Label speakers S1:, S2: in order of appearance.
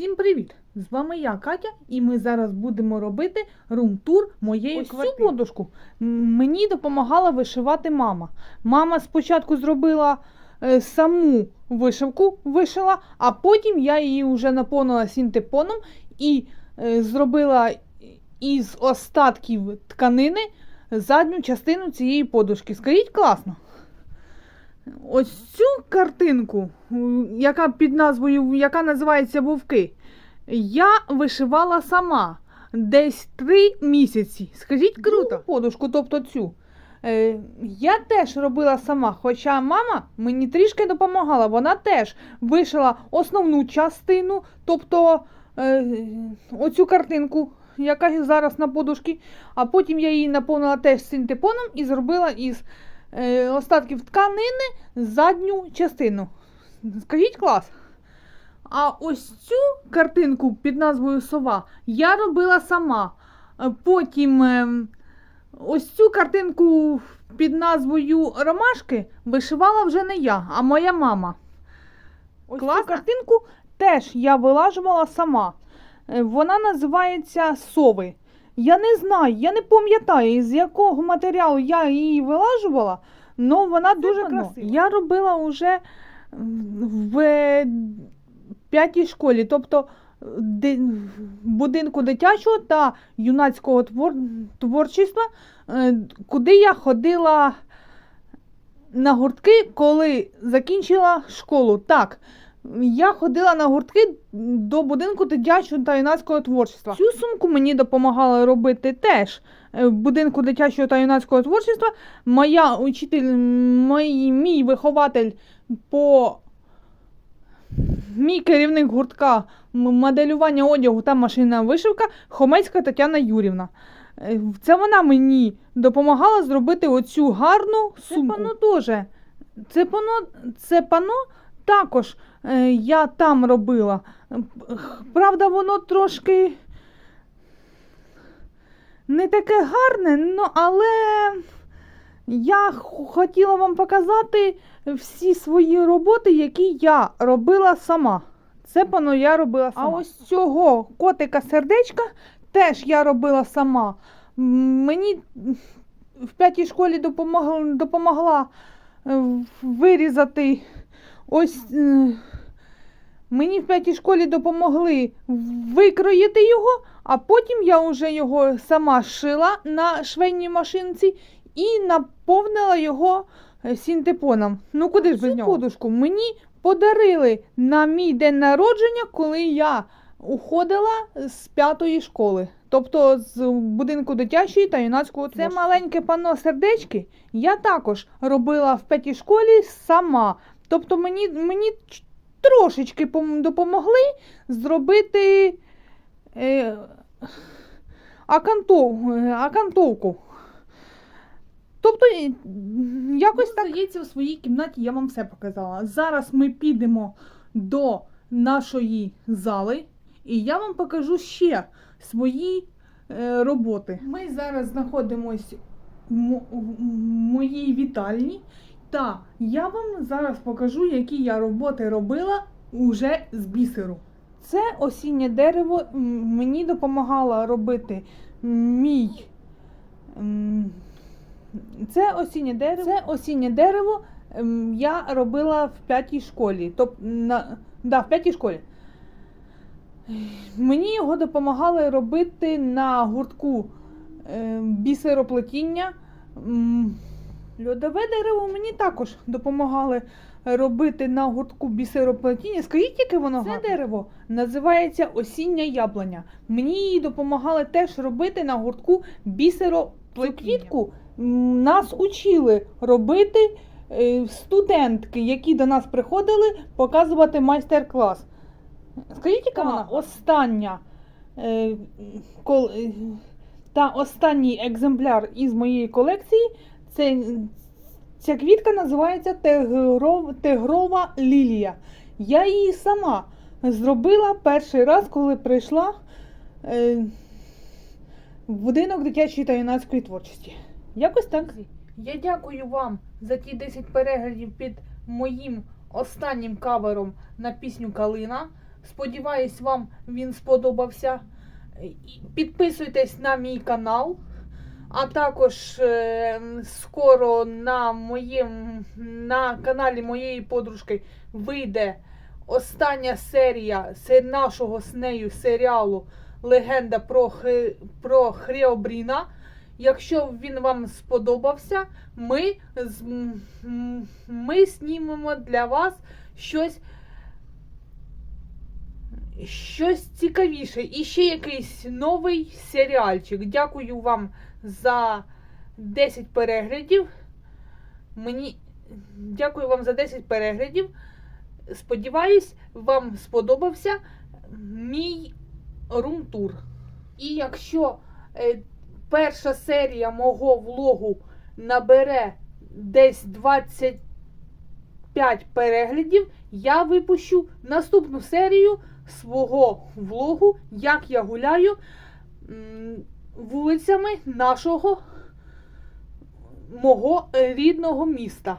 S1: Всім привіт! З вами я, Катя, і ми зараз будемо робити рум-тур моєї
S2: Ось цю
S1: подушку мені допомагала вишивати мама. Мама спочатку зробила е, саму вишивку, вишила, а потім я її вже наповнила синтепоном і е, зробила із остатків тканини задню частину цієї подушки. Скажіть класно. Ось цю картинку, яка під назвою, яка називається Вовки, я вишивала сама десь три місяці. Скажіть круто. Подушку, тобто цю. Е, я теж робила сама, хоча мама мені трішки допомагала. Вона теж вишила основну частину, тобто е, оцю картинку, яка зараз на подушці, а потім я її наповнила теж синтепоном і зробила із остатків тканини задню частину. Скажіть клас. А ось цю картинку під назвою Сова я робила сама. Е, Потім ем, ось цю картинку під назвою Ромашки вишивала вже не я, а моя мама. Ось цю картинку теж я вилажувала сама. Е, Вона називається Сови. Я не знаю, я не пам'ятаю, з якого матеріалу я її вилажувала, але вона дуже красива. Я робила вже в е, п'ятій школі, тобто в будинку дитячого та юнацького твор... творчества, е, куди я ходила на гуртки, коли закінчила школу. Так, я ходила на гуртки до будинку дитячого та юнацького творчества. Цю сумку мені допомагала робити теж е, в будинку дитячого та юнацького творчества. Моя учитель, мій, мій вихователь по мій керівник гуртка моделювання одягу та машинна вишивка Хомецька Тетяна Юрівна. Е, Це вона мені допомагала зробити оцю гарну сумку. Це пано теж. Це пано, це пано також е, я там робила. Правда, воно трошки не таке гарне, ну, але я хотіла вам показати всі свої роботи, які я робила сама. Це пано я робила сама. А ось цього котика сердечка теж я робила сама. Мені в п'ятій школі допомогла, допомогла е, вирізати ось. е, Мені в п'ятій школі допомогли викроїти його, а потім я вже його сама шила на швейній машинці і наповнила його е, синтепоном. Ну куди ж без нього? подушку мені подарили на мій день народження, коли я уходила з п'ятої школи. Тобто з будинку дитячої та юнацького Це маленьке панно сердечки я також робила в п'ятій школі сама. Тобто мені, мені трошечки допомогли зробити е, акантов, акантовку. Тобто, якось так. Здається, у своїй кімнаті я вам все показала. Зараз ми підемо до нашої зали, і я вам покажу ще свої е, роботи. Ми зараз знаходимось в мо- в моїй вітальні. Та я вам зараз покажу, які я роботи робила уже з бісеру. Це осіннє дерево мені допомагала робити мій. Це осіннє дерево. Це осіннє дерево я робила в п'ятій школі. Тобто на, да, в п'ятій школі. Мені його допомагали робити на гуртку е, бісероплетіння. Льодове дерево мені також допомагали робити на гуртку бісероплетіння. Скажіть, яке воно Це дерево називається осіння яблуня. Мені її допомагали теж робити на гуртку бісероплетіння. Нас учили робити е, студентки, які до нас приходили показувати майстер-клас. Скажіть, яка вона остання е, е, та останній екземпляр із моєї колекції це, ця квітка називається тигров, тигрова лілія. Я її сама зробила перший раз, коли прийшла е, в будинок дитячої та юнацької творчості. Якось так. Я дякую вам за ті 10 переглядів під моїм останнім кавером на пісню Калина. Сподіваюсь, вам він сподобався. Підписуйтесь на мій канал. А також е, скоро на моєму на каналі моєї подружки вийде остання серія нашого з нею серіалу Легенда про, про Хреобріна. Якщо він вам сподобався, ми, ми знімемо для вас щось, щось цікавіше. І ще якийсь новий серіальчик. Дякую вам за 10 переглядів. Мені дякую вам за 10 переглядів. Сподіваюсь, вам сподобався мій румтур. І якщо е, перша серія мого влогу набере десь 25 переглядів, я випущу наступну серію свого влогу, як я гуляю вулицями нашого мого е, рідного міста.